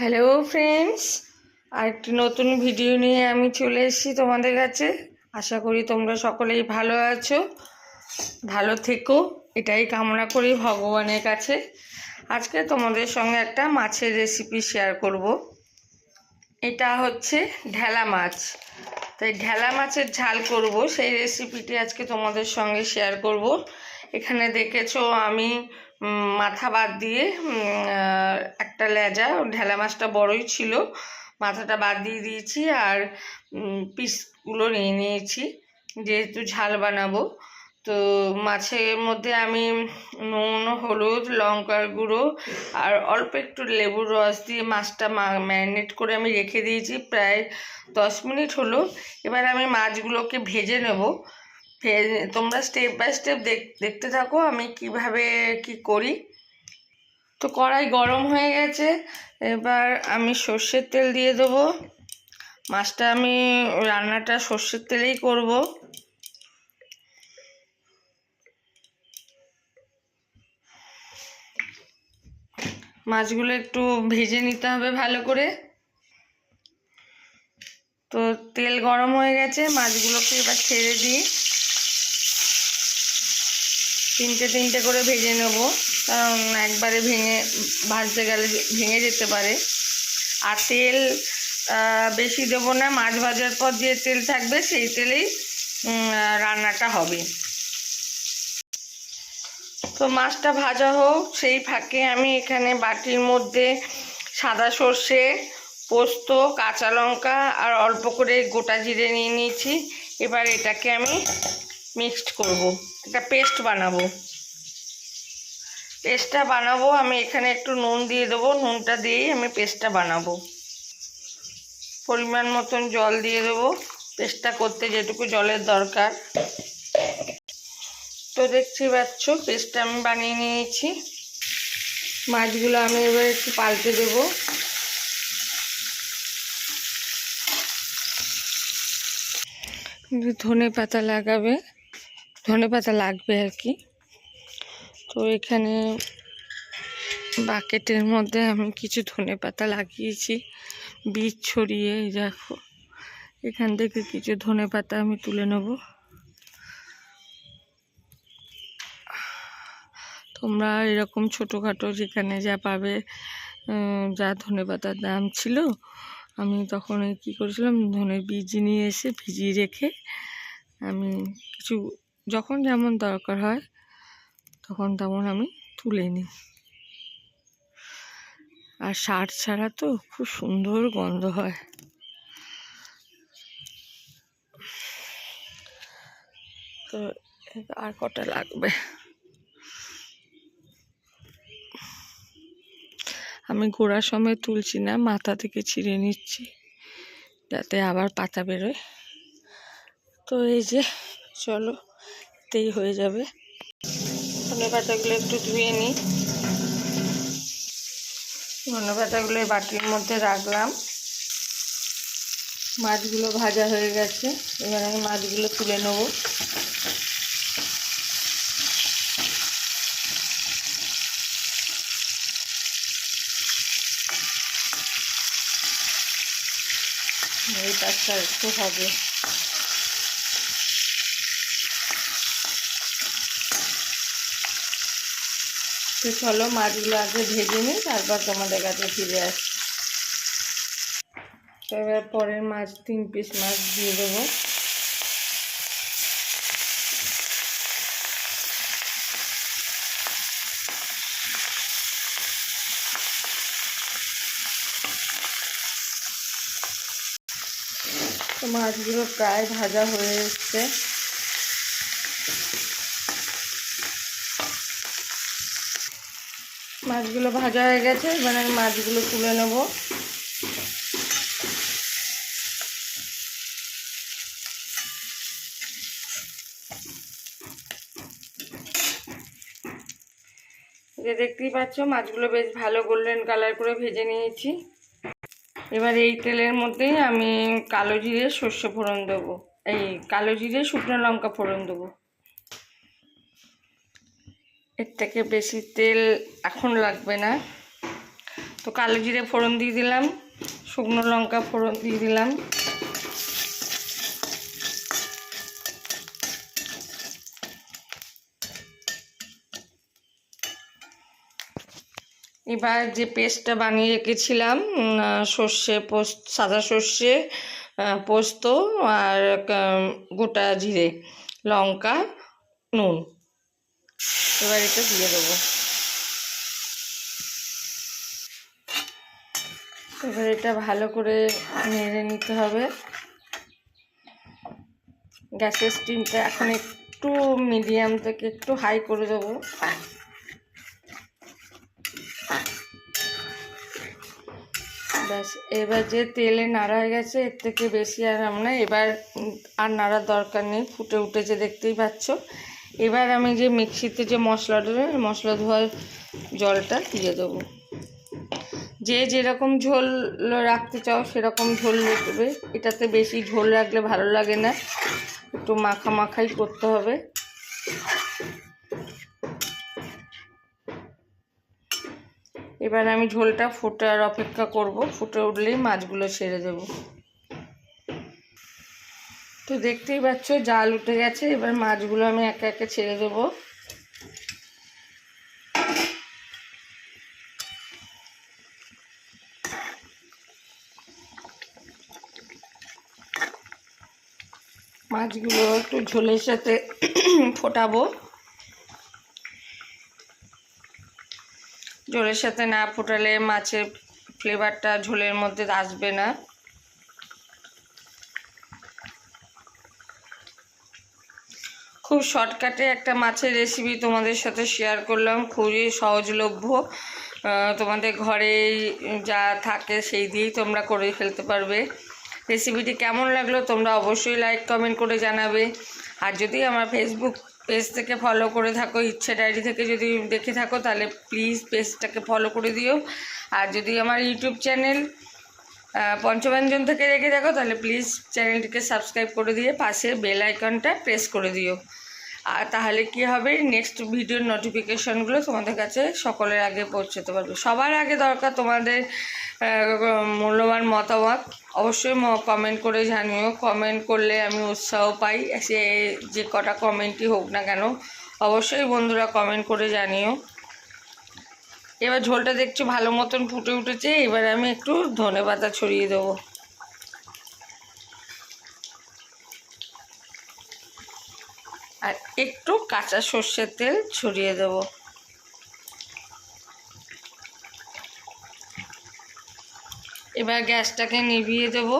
Hello friends আরেকটি নতুন video নিয়ে আমি চলে এসেছি তোমাদের কাছে। আশা করি তোমরা সকলেই ভালো আছো, ভালো থেকো। এটাই কামনা করি ভগবানের কাছে। আজকে তোমাদের সঙ্গে একটা মাছের রেসিপি শেয়ার করব। এটা হচ্ছে ঢেলা মাছ। তাই ঢেলা মাছের ঝাল করব, সেই রেসিপিটি আজকে তোমাদের সঙ্গে শেয়ার করব। এখানে দেখেছ আমি মাথা বাদ দিয়ে একটা লেজা, ঢেলা মাছটা বড়ই ছিল। মাথাটা বাদ দিয়ে দিয়েছি আর পিসগুলো নিয়ে নিয়েছি। যেহেতু ঝাল বানাবো, তো মাছের মধ্যে আমি নুন, হলুদ, লঙ্কার গুঁড়ো আর অল্প একটু লেবুর রস দিয়ে মাছটা ম্যারিনেট করে আমি রেখে দিয়েছি। প্রায় দশ মিনিট হলো। এবার আমি মাছগুলোকে ভেজে নেব। ভেজে তোমরা স্টেপ বাই স্টেপ দেখতে থাকো আমি কীভাবে কি করি। তো কড়াই গরম হয়ে গেছে, এবার আমি সর্ষের তেল দিয়ে দেবো। মাছটা আমি রান্নাটা সর্ষের তেলেই করব। মাছগুলো একটু ভেজে নিতে হবে ভালো করে। তো তেল গরম হয়ে গেছে, মাছগুলোকে এবার ছেড়ে দিই। তিনটে তিনটে করে ভেজে নেব। কারণ একবারে ভেঙে, ভাজতে গেলে ভেঙে যেতে পারে। আর তেল বেশি দেবো না। মাছ ভাজার পর যে তেল থাকবে, সেই তেলেই রান্নাটা হবে। তো মাছটা ভাজা হোক, সেই ফাঁকে আমি এখানে বাটির মধ্যে সাদা সর্ষে, পোস্ত, কাঁচা লঙ্কা আর অল্প করে গোটা জিরে নিয়ে নিয়েছি। এবার এটাকে আমি মিক্সড করব। একটা পেস্ট বানাবো। পেস্টটা বানাবো, আমি এখানে একটু নুন দিয়ে দেবো। নুনটা দিয়েই আমি পেস্টটা বানাবো। পরিমাণ মতন জল দিয়ে দেবো। পেস্টটা করতে যেটুকু জলের দরকার। তো দেখছি পাচ্ছ, পেস্টটা আমি বানিয়ে নিয়েছি। মাছগুলো আমি এবার একটু পাল্টে দেবো। ধনে পাতা লাগাবে। ধনে পাতা লাগবে আর কি। তো এখানে বাকেটের মধ্যে আমি কিছু ধনে পাতা লাগিয়েছি, বীজ ছড়িয়ে দেখো। এখান থেকে কিছু ধনে পাতা আমি তুলে নেব। তোমরা এরকম ছোটোখাটো যেখানে যা পাবে যা ধনে পাতার দাম ছিল, আমি তখন কী করেছিলাম ধনের বীজ নিয়ে এসে ভিজিয়ে রেখে আমি কিছু যখন যেমন দরকার হয়, তখন তেমন আমি তুলে নিই। আর সার ছাড়া তো খুব সুন্দর গন্ধ হয়। তো আর কটা লাগবে? আমি গোড়া সময় তুলছি না, মাথা থেকে ছিঁড়ে নিচ্ছি যাতে আবার পাতা বেরোয়। তো এই যে, চলো। এতেই হয়ে যাবে। ধনে পাতাগুলো একটু ধুয়ে নিই ধনে পাতাগুলো বাটির মধ্যে রাখলাম। মাছগুলো ভাজা হয়ে গেছে। এবার আমি মাছগুলো তুলে নেব। এই কাজটা একটু হবে। তো চলো মাছগুলো আগে ভেজে নিই, তারপর তোমাদের কাছে ফিরে আসি। তো এবার পরের মাছ, তিন পিস মাছ দিয়ে দেবো। তো মাছগুলো প্রায় ভাজা হয়ে এসছে। মাছগুলো ভাজা হয়ে গেছে, এবার আমি মাছগুলো তুলে নেব। যে দেখতেই পাচ্ছ, মাছগুলো বেশ ভালো গোল্ডেন কালার করে ভেজে নিয়েছি। এবার এই তেলের মধ্যেই আমি কালো জিরে সর্ষে ফোড়ন দেবো। এই কালো জিরে শুকনো লঙ্কা ফোড়ন দেবো। এর থেকে বেশি তেল এখন লাগবে না। তো কালো জিরে ফোড়ন দিয়ে দিলাম, শুকনো লঙ্কা ফোড়ন দিয়ে দিলাম। এবার যে পেস্টটা বানিয়ে রেখেছিলাম সর্ষে পোস্ত, সাদা সর্ষে পোস্ত আর গোটা জিরে, লঙ্কা, নুন। এবার এটা দিয়ে দেবো। এবার এটা ভালো করে নেড়ে নিতে হবে। গ্যাসের স্টিমটা এখন একটু মিডিয়াম থেকে একটু হাই করে দেবো। ব্যাস, এবার যে তেলে নাড়া হয়ে গেছে, এর থেকে বেশি আর আমরা এবার আর নাড়ার দরকার নেই, ফুটে উঠেছে, দেখতেই পাচ্ছ। এবার আমি যে মিক্সিতে যে মশলাটা মশলা ধোয়ার জলটা দিয়ে দেবো। যে যেরকম ঝোল রাখতে চাও, সেরকম ঝোল দেবে। এটাতে বেশি ঝোল রাখলে ভালো লাগে না। একটু মাখা মাখাই করতে হবে। এবার আমি ঝোলটা ফুটার অপেক্ষা করব। ফুটে উঠলেই মাছগুলো ছেড়ে দেব। তো দেখতেই পাচ্ছ, জাল উঠে গেছে। এবার মাছগুলো আমি একে একে ছেড়ে দেবো। মাছগুলো একটু ঝোলের সাথে ফোটাবো। ঝোলের সাথে না ফোটালে মাছের ফ্লেভারটা ঝোলের মধ্যে আসবে না। খুব শর্টকাটে একটা মাছের রেসিপি তোমাদের সাথে শেয়ার করলাম, খুবই সহজলভ্য। তোমাদের ঘরে যা থাকে সেই দিয়েই তোমরা করে ফেলতে পারবে। রেসিপিটি কেমন লাগল তোমরা অবশ্যই লাইক কমেন্ট করে জানাবে। আর যদি আমার ফেসবুক পেজ থেকে ফলো করে থাকো ইচ্ছে ডায়েরি থেকে যদি দেখে থাকো, তাহলে প্লিজ পেজটাকে ফলো করে দিও। আর যদি আমার ইউটিউব চ্যানেল পঞ্চব্যঞ্জন থেকে রেখে থাকো, তাহলে প্লিজ চ্যানেলটিকে সাবস্ক্রাইব করে দিয়ে পাশে বেল আইকনটা প্রেস করে দিও। আর তাহলে কি হবে? নেক্সট ভিডিওর নোটিফিকেশনগুলো তোমাদের কাছে সকলের আগে পৌঁছতে পারবে। সবার আগে দরকার তোমাদের মূল্যবান মতামত। অবশ্যই কমেন্ট করে জানিও। কমেন্ট করলে আমি উৎসাহ পাই। সে যে কটা কমেন্টই হোক না কেন, অবশ্যই বন্ধুরা কমেন্ট করে জানিও। এবার ঝোলটা দেখছি ভালো মতন ফুটে উঠেছে। এবার আমি একটু ধনে পাতা ছড়িয়ে দেবো। আর একটু কাঁচা সর্ষের তেল ছড়িয়ে দেব। এবার গ্যাসটাকে নিভিয়ে দেব।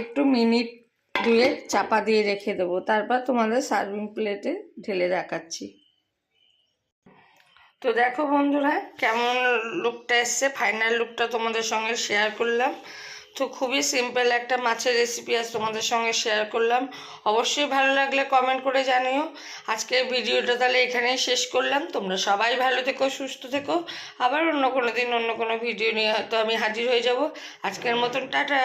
একটু মিনিট দুয়ে চাপা দিয়ে রেখে দেবো। তারপর তোমাদের সার্ভিং প্লেটে ঢেলে দেখাচ্ছি। তো দেখো বন্ধুরা, কেমন লুকটা এসছে। ফাইনাল লুকটা তোমাদের সঙ্গে শেয়ার করলাম। তো খুবই সিম্পল একটা মাছের রেসিপি আজ তোমাদের সঙ্গে শেয়ার করলাম। অবশ্যই ভালো লাগলে কমেন্ট করে জানিও। আজকের ভিডিওটা তাহলে এখানেই শেষ করলাম। তোমরা সবাই ভালো থেকো, সুস্থ থেকো। আবার অন্য কোনো দিন অন্য কোনো ভিডিও নিয়ে হয়তো আমি হাজির হয়ে যাব। আজকের মতন টাটা।